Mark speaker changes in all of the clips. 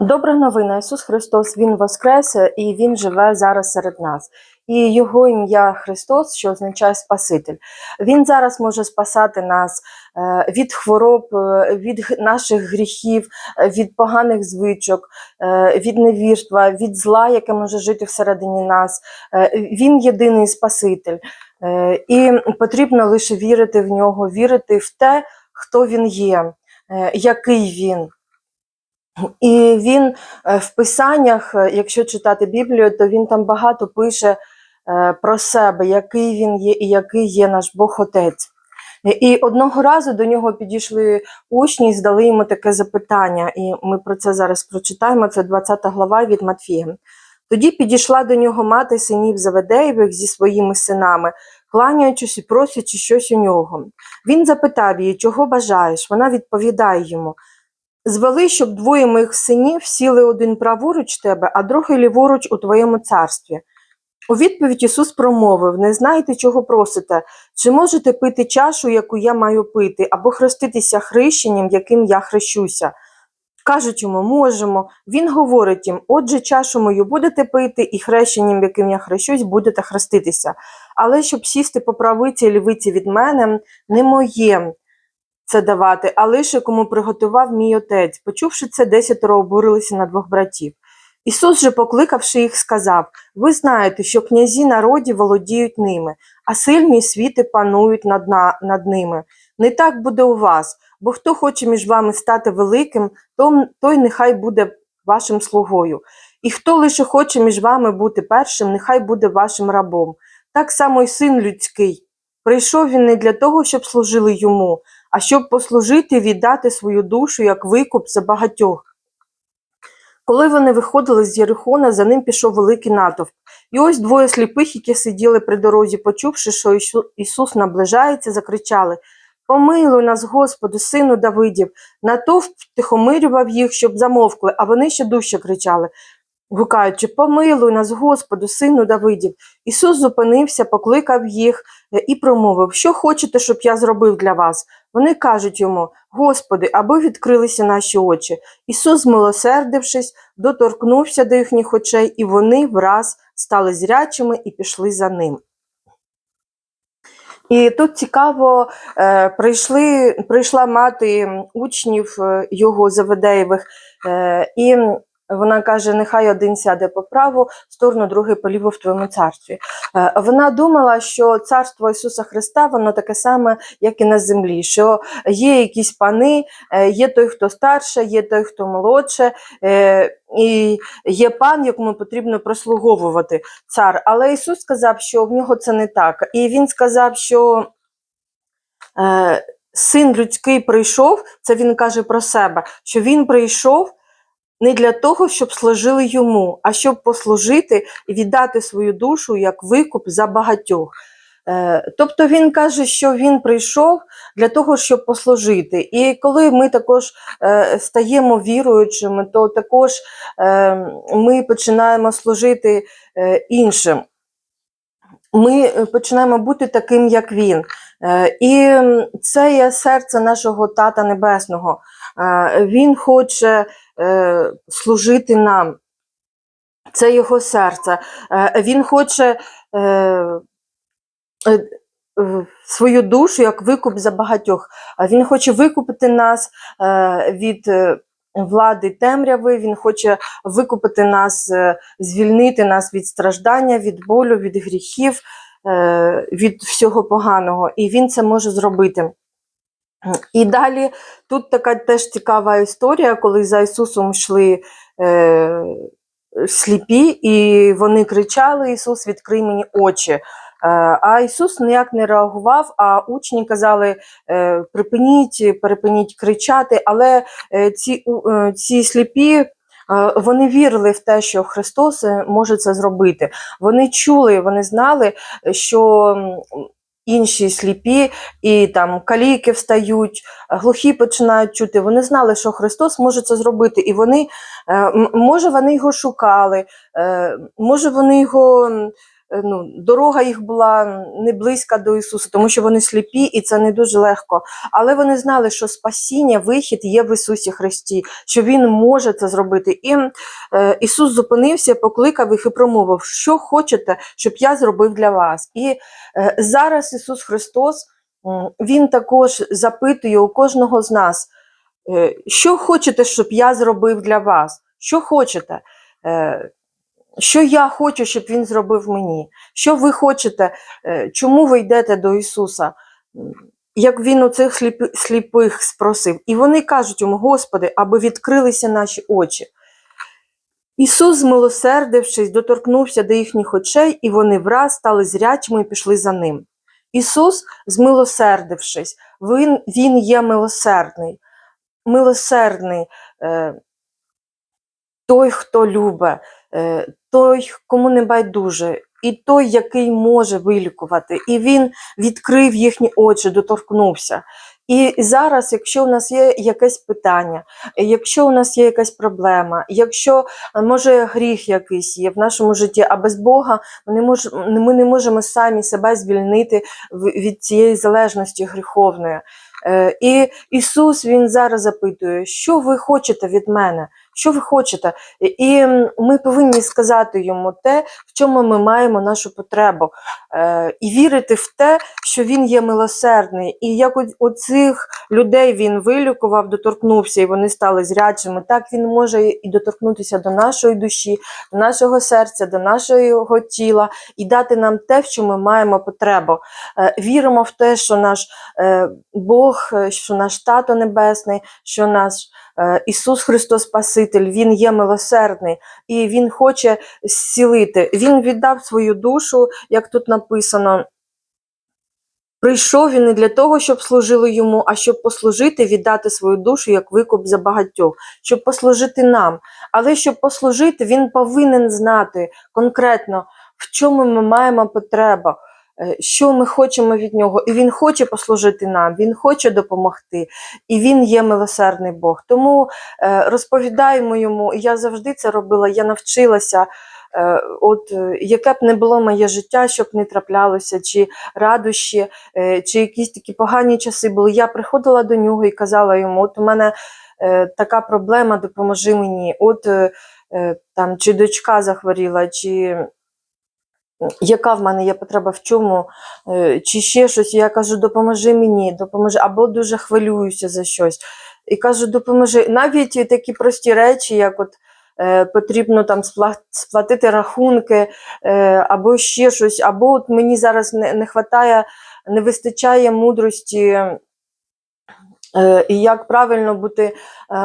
Speaker 1: Добра новина, Ісус Христос, Він воскрес і Він живе зараз серед нас. І Його ім'я Христос, що означає Спаситель. Він зараз може спасати нас е, від хвороб, е, від наших гріхів, е, від поганих звичок, е, від невірства, від зла, яке може жити всередині нас. Е, Він єдиний Спаситель. Е, І потрібно лише вірити в нього, вірити в те, хто він є, е, який він. І він е, в писаннях, е, якщо читати Біблію, то він там багато пише е, про себе, який він є і який є наш Бог Отець. І- І одного разу до нього підійшли учні і здали йому таке запитання, і ми про це зараз прочитаємо. Це 20 глава від Матфія. Тоді підійшла до нього мати синів Заведеєвих зі своїми синами, кланяючись і просячи щось у нього. Він запитав її, чого бажаєш? Вона відповідає йому. Звели, щоб двоє моїх синів сіли один праворуч тебе, а другий ліворуч у твоєму царстві. У відповідь Ісус промовив: Не знаєте, чого просите, чи можете пити чашу, яку я маю пити, або хреститися хрещенням, яким я хрещуся. Кажуть йому, можемо. Він говорить їм: отже, чашу мою будете пити, і хрещенням, яким я хрещусь, будете хреститися. Але щоб сісти по правиці і лівиці від мене, не моє це давати, а лише кому приготував мій отець. Почувши це, десятеро обурилися на двох братів. Ісус же, покликавши їх, сказав: Ви знаєте, що князі народів володіють ними, а сильні світи панують над, на, над ними. Не так буде у вас, бо хто хоче між вами стати великим, то, той нехай буде вашим слугою. І хто лише хоче між вами бути першим, нехай буде вашим рабом. Так само й син людський. Прийшов він не для того, щоб служили йому, а щоб послужити віддати свою душу як викуп за багатьох. Коли вони виходили з Єрихона, за ним пішов великий натовп. І ось двоє сліпих, які сиділи при дорозі, почувши, що Ісус наближається, закричали Помилуй нас, Господи, сину Давидів. Натовп тихомирював їх, щоб замовкли, а вони ще дужче кричали, гукаючи Помилуй нас, Господи, сину Давидів. Ісус зупинився, покликав їх е, і промовив, що хочете, щоб я зробив для вас. Вони кажуть йому, Господи, аби відкрилися наші очі. Ісус, змилосердившись, доторкнувся до їхніх очей, і вони враз стали зрячими і пішли за ним. І тут цікаво, е, прийшли, прийшла мати учнів е, його Заведеєвих, і вона каже: нехай один сяде по праву сторону, другий по ліву в твоєму царстві. Е, Вона думала, що царство Ісуса Христа воно таке саме, як і на землі, що є якісь пани, е, є той, хто старше, є той, хто молодше, е, і є пан, якому потрібно прослуговувати цар. Але Ісус сказав, що в нього це не так. І Він сказав, що син людський прийшов, це він каже про себе, що він прийшов не для того, щоб служили йому, а щоб послужити і віддати свою душу як викуп за багатьох. Е, Тобто він каже, що він прийшов для того, щоб послужити. І коли ми також е, стаємо віруючими, то також е, ми починаємо служити іншим. Ми починаємо бути таким, як він. І це є серце нашого Тата Небесного. Він хоче е, служити нам. Це його серце. Е, Він хоче е, свою душу як викуп за багатьох. Він хоче викупити нас від влади темряви, він хоче викупити нас, звільнити нас від страждання, від болю, від гріхів, від всього поганого. І він це може зробити. І далі тут така теж цікава історія, коли за Ісусом йшли е, сліпі, і вони кричали: Ісус, відкрий мені очі. Е, А Ісус ніяк не реагував, а учні казали: е, припиніть, перепиніть кричати. Але е, ці, е, ці сліпі. Вони вірили в те, що Христос може це зробити. Вони чули, вони знали, що інші сліпі і там каліки встають, глухі починають чути. Вони знали, що Христос може це зробити, і вони, е, може, вони його шукали, е, може, вони його е, ну, дорога їх була не близька до Ісуса, тому що вони сліпі, і це не дуже легко. Але вони знали, що спасіння, вихід є в Ісусі Христі, що Він може це зробити. І е, Ісус зупинився, покликав їх і промовив, що хочете, щоб я зробив для вас. І е, зараз Ісус Христос Він також запитує у кожного з нас, е, що хочете, щоб я зробив для вас? Що хочете? Е, що я хочу, щоб він зробив мені? Що ви хочете? Е, Чому ви йдете до Ісуса? Як він у цих сліпих спросив. І вони кажуть йому, Господи, аби відкрилися наші очі. Ісус, змилосердившись, доторкнувся до їхніх очей, і вони враз стали зрячими і пішли за ним. Ісус, змилосердившись, він, він є милосердний, милосердний, е, той, хто любить, е, той, кому не байдуже, і той, який може вилікувати. І він відкрив їхні очі, доторкнувся. І зараз, якщо у нас є якесь питання, якщо у нас є якась проблема, якщо е, може гріх якийсь є в нашому житті, а без Бога ми не можемо, ми не можемо самі себе звільнити від цієї залежності гріховної. Е, І Ісус Він зараз запитує, що ви хочете від мене? Що ви хочете? І- ми повинні сказати йому те, в чому ми маємо нашу потребу, е, і вірити в те, що він є милосердний. І як у, у цих людей він вилікував, доторкнувся, і вони стали зрячими, так він може і доторкнутися до нашої душі, до нашого серця, до нашого тіла і дати нам те, в чому ми маємо потребу. Е, Віримо в те, що наш е, Бог, що наш Тато Небесний, що наш Ісус Христос Спаситель, Він є милосердний і Він хоче зцілити. Він віддав свою душу, як тут написано. Прийшов він не для того, щоб служили йому, а щоб послужити, віддати свою душу як викуп за багатьох, щоб послужити нам. Але щоб послужити, він повинен знати конкретно, в чому ми маємо потребу, е, що ми хочемо від нього. І він хоче послужити нам, він хоче допомогти, і він є милосердний Бог. Тому е, розповідаємо йому, і я завжди це робила, я навчилася. е, От е, яке б не було моє життя, щоб не траплялося, чи радощі, е, чи якісь такі погані часи були. Я приходила до нього і казала йому: от у мене е, така проблема, допоможи мені. От е, е, там чи дочка захворіла, чи яка в мене є потреба в чому, е, чи ще щось. Я кажу, допоможи мені, допоможи, або дуже хвилююся за щось. І кажу, допоможи. Навіть такі прості речі, як от. е, Потрібно там сплатити рахунки е, або ще щось, або от мені зараз не, не хватає, не вистачає мудрості, і як правильно бути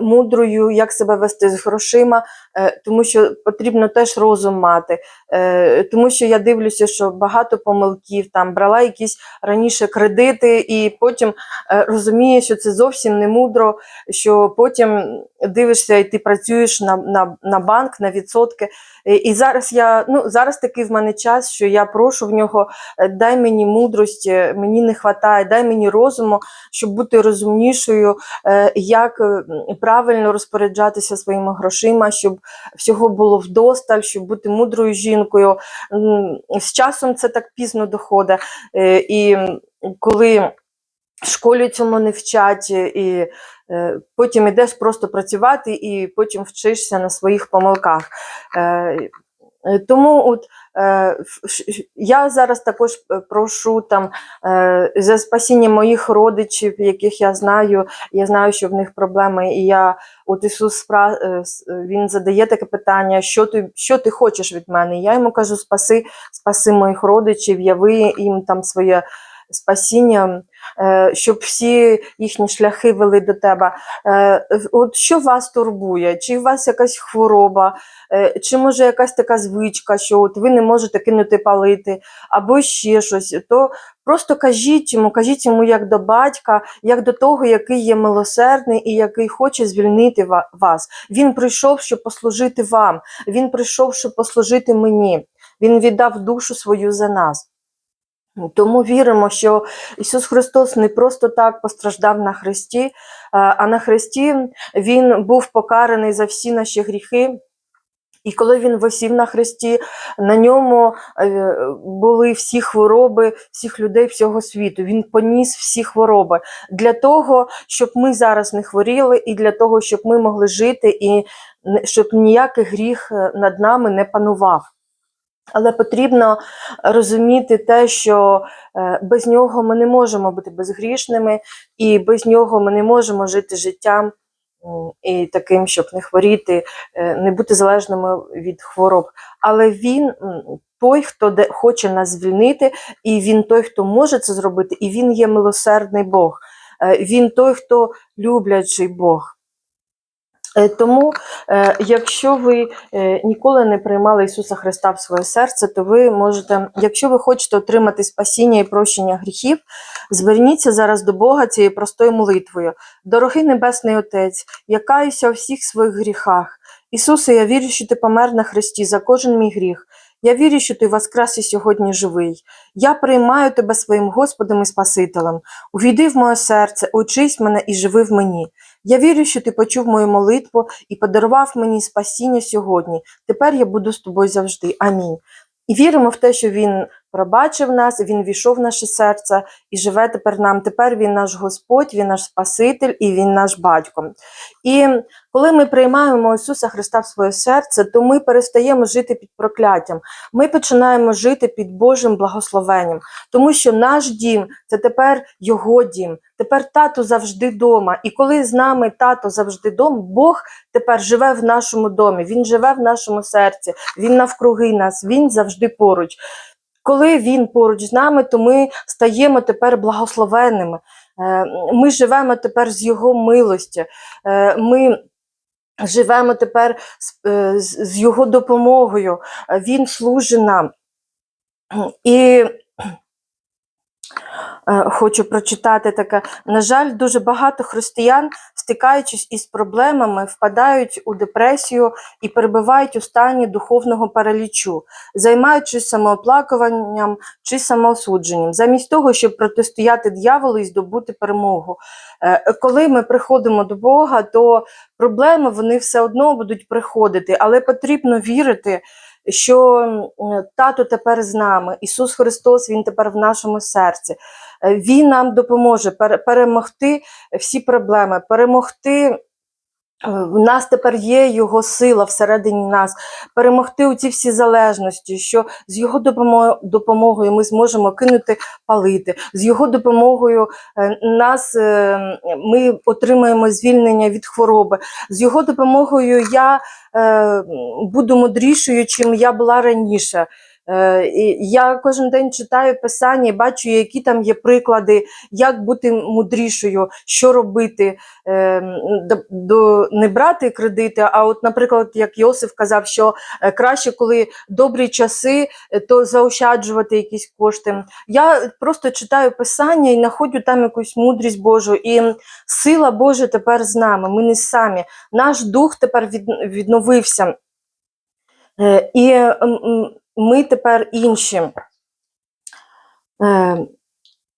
Speaker 1: мудрою, як себе вести з грошима, е, тому що потрібно теж розум мати. Е, Тому що я дивлюся, що багато помилків там брала якісь раніше кредити, і потім е, розумієш, що це зовсім не мудро, що потім дивишся, і ти працюєш на, на, на банк, на відсотки. І, зараз я ну зараз такий в мене час, що я прошу в нього, е, дай мені мудрості, мені не вистачає, дай мені розуму, щоб бути розумнішою, е, як е, правильно розпоряджатися своїми грошима, щоб всього було вдосталь, щоб бути мудрою жінкою. З часом це так пізно доходить. Е, І коли в школі цьому не вчать, і е, потім йдеш просто працювати, і потім вчишся на своїх помилках. Е, Тому от е, я зараз також е, прошу там е, за спасіння моїх родичів, яких я знаю. Я знаю, що в них проблеми, і я от Ісус е, е, Він задає таке питання: що ти, що ти хочеш від мене? Я йому кажу: спаси, спаси моїх родичів, яви їм там своє спасіння, е, щоб всі їхні шляхи вели до тебе. Е, От що вас турбує? Чи у вас якась хвороба, Е, чи може якась така звичка, що от ви не можете кинути палити, або ще щось, то просто кажіть йому, кажіть йому як до батька, як до того, який є милосердний і який хоче звільнити вас. Він прийшов, щоб послужити вам. Він прийшов, щоб послужити мені. Він віддав душу свою за нас. Тому віримо, що Ісус Христос не просто так постраждав на Христі, е, а на Христі Він був покараний за всі наші гріхи. І коли він восів на хресті, на ньому е, були всі хвороби всіх людей всього світу. Він поніс всі хвороби для того, щоб ми зараз не хворіли, і для того, щоб ми могли жити, і щоб ніякий гріх е, над нами не панував. Але потрібно розуміти те, що е, без нього ми не можемо бути безгрішними, і без нього ми не можемо жити життям і таким, щоб не хворіти, е, не бути залежними від хвороб. Але він той, хто хоче нас звільнити, і він той, хто може це зробити, і він є милосердний Бог. Е, Він той, хто люблячий Бог. Е, Тому, е, якщо ви е, ніколи не приймали Ісуса Христа в своє серце, то ви можете, якщо ви хочете отримати спасіння і прощення гріхів, зверніться зараз до Бога цією простою молитвою. Дорогий Небесний Отець, я каюся у всіх своїх гріхах. Ісусе, я вірю, що ти помер на Христі за кожен мій гріх. Я вірю, що ти воскрес і сьогодні живий. Я приймаю тебе своїм Господом і Спасителем. Увійди в моє серце, очись мене і живи в мені. Я вірю, що ти почув мою молитву і подарував мені спасіння сьогодні. Тепер я буду з тобою завжди. Амінь. І віримо в те, що Він пробачив нас, Він війшов в наше серце і живе тепер нам. Тепер Він наш Господь, Він наш Спаситель і Він наш батько. І коли ми приймаємо Ісуса Христа в своє серце, то ми перестаємо жити під прокляттям. Ми починаємо жити під Божим благословенням, тому що наш дім це тепер Його дім. Тепер тато завжди вдома. І коли з нами тато завжди вдома, Бог тепер живе в нашому домі, Він живе в нашому серці, Він навкруги нас, Він завжди поруч. Коли він поруч з нами, то ми стаємо тепер благословенними. Е, Ми живемо тепер з Його милості. Е, Ми живемо тепер з, е, Його допомогою. Він служить нам. І хочу прочитати таке. На жаль, дуже багато християн, стикаючись із проблемами, впадають у депресію і перебувають у стані духовного паралічу, займаючись самооплакуванням чи самоосудженням, замість того, щоб протистояти дьяволу і здобути перемогу. Е, Коли ми приходимо до Бога, то проблеми вони все одно будуть приходити, але потрібно вірити, що тато тепер з нами, Ісус Христос, Він тепер в нашому серці. Е, Він нам допоможе пере- перемогти всі проблеми, перемогти. Е, В нас тепер є його сила всередині нас, перемогти у ці всі залежності, що з його допомогою ми зможемо кинути палити, з його допомогою е, нас е, ми отримаємо звільнення від хвороби. З його допомогою я буду мудрішою, чим я була раніше. Е, і Я кожен день читаю писання, бачу, які там є приклади, як бути мудрішою, що робити, е, до, не брати кредити. А от, наприклад, як Йосиф казав, що е, краще, коли добрі часи, то заощаджувати якісь кошти. Я просто читаю писання і знаходжу там якусь мудрість Божу. І сила Божа тепер з нами. Ми не самі. Наш дух тепер від, відновився. І ми тепер інші. Е,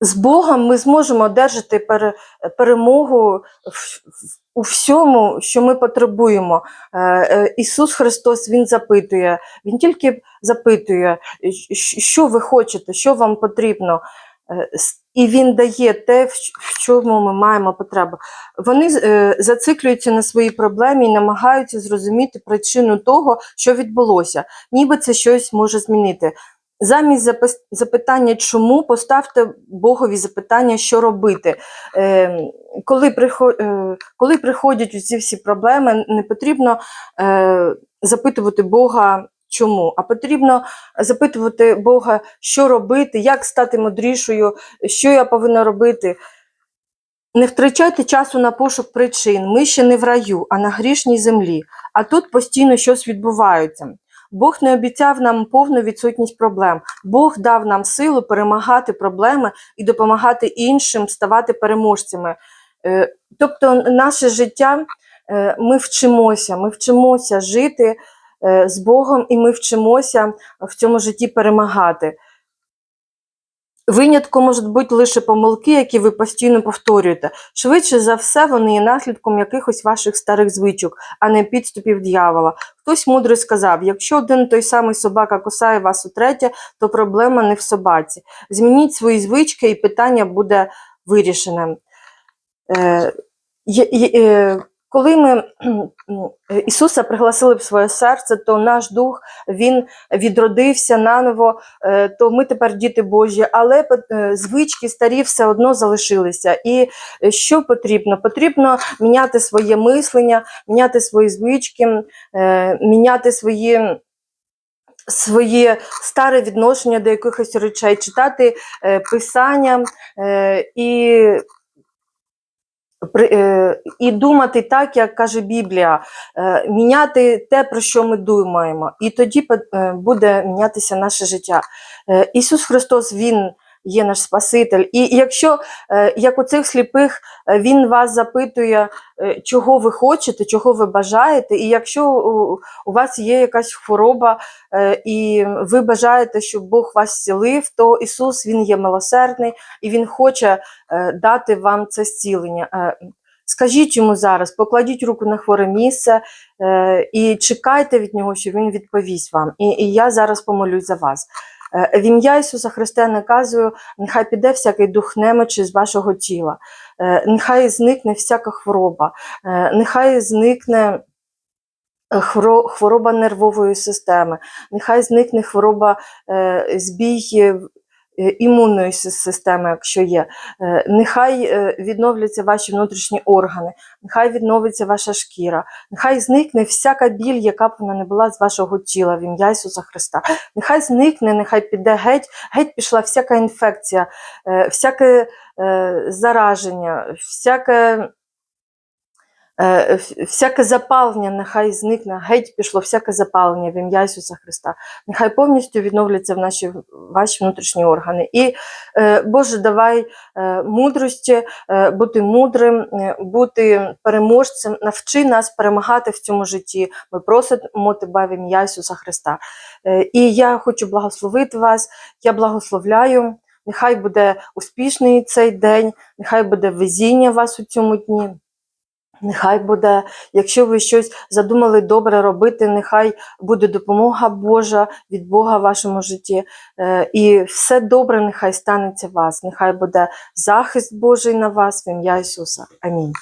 Speaker 1: З Богом ми зможемо одержати перемогу у всьому, що ми потребуємо. Е, е, Ісус Христос Він запитує, Він тільки запитує, що ви хочете, що вам потрібно. І Він дає те, в чому ми маємо потребу. Вони е, зациклюються на своїй проблемі і намагаються зрозуміти причину того, що відбулося, ніби це щось може змінити. Замість запитання, чому, поставте Богові запитання, що робити. Е, коли, е, коли приходять ці всі проблеми, не потрібно е, запитувати Бога, чому, а потрібно запитувати Бога, що робити, як стати мудрішою, що я повинна робити. Не втрачайте часу на пошук причин. Ми ще не в раю, а на грішній землі. А тут постійно щось відбувається. Бог не обіцяв нам повну відсутність проблем. Бог дав нам силу перемагати проблеми і допомагати іншим ставати переможцями. Е, Тобто, наше життя е, ми вчимося, ми вчимося жити з Богом, і ми вчимося в цьому житті перемагати. Винятком можуть бути лише помилки, які ви постійно повторюєте. Швидше за все, вони є наслідком якихось ваших старих звичок, а не підступів дьявола. Хтось мудрий сказав: якщо один той самий собака кусає вас утретє, то проблема не в собаці. Змініть свої звички, і питання буде вирішене. Е, є- е, коли ми е, Ісуса пригласили в своє серце, то наш дух він відродився наново, е, то ми тепер діти Божі, але е, звички старі все одно залишилися. І що потрібно? Потрібно міняти своє мислення, міняти свої звички, міняти свої. Своє старе відношення до якихось речей, читати е, писання е, і, і думати так, як каже Біблія, е, міняти те, про що ми думаємо, і тоді е, буде мінятися наше життя. Е, Ісус Христос, Він є наш Спаситель. І якщо, е, як у цих сліпих, е, Він вас запитує, е, чого ви хочете, чого ви бажаєте, і якщо у, вас є якась хвороба, і ви бажаєте, щоб Бог вас зцілив, то Ісус Він є милосердний і Він хоче дати вам це зцілення. Скажіть йому зараз, покладіть руку на хворе місце і чекайте від нього, що він відповість вам. І, і я зараз помолюсь за вас. Е, В ім'я Ісуса Христа наказую, нехай піде всякий дух немочі з вашого тіла, Е, нехай зникне всяка хвороба, Е, нехай зникне хвороба нервової системи, нехай зникне хвороба збій імунної системи, якщо є. Е, Нехай е, відновляться ваші внутрішні органи, нехай відновиться ваша шкіра, нехай зникне всяка біль, яка б вона не була з вашого тіла в ім'я Ісуса Христа. Нехай зникне, нехай піде геть, геть пішла всяка інфекція, е, всяке е, зараження, всяке. Е, Всяке запалення нехай зникне, геть пішло всяке запалення в ім'я Ісуса Христа. Нехай повністю відновляться в наші ваші внутрішні органи. І е, Боже, давай е, мудрості, бути мудрим, бути переможцем, навчи нас перемагати в цьому житті. Ми просимо тебе в ім'я Ісуса Христа. І я хочу благословити вас. Я благословляю. Нехай буде успішний цей день, нехай буде везіння вас у цьому дні. Нехай буде, якщо ви щось задумали добре робити, нехай буде допомога Божа від Бога в вашому житті. Е, І все добре нехай станеться вас. Нехай буде захист Божий на вас в ім'я Ісуса. Амінь.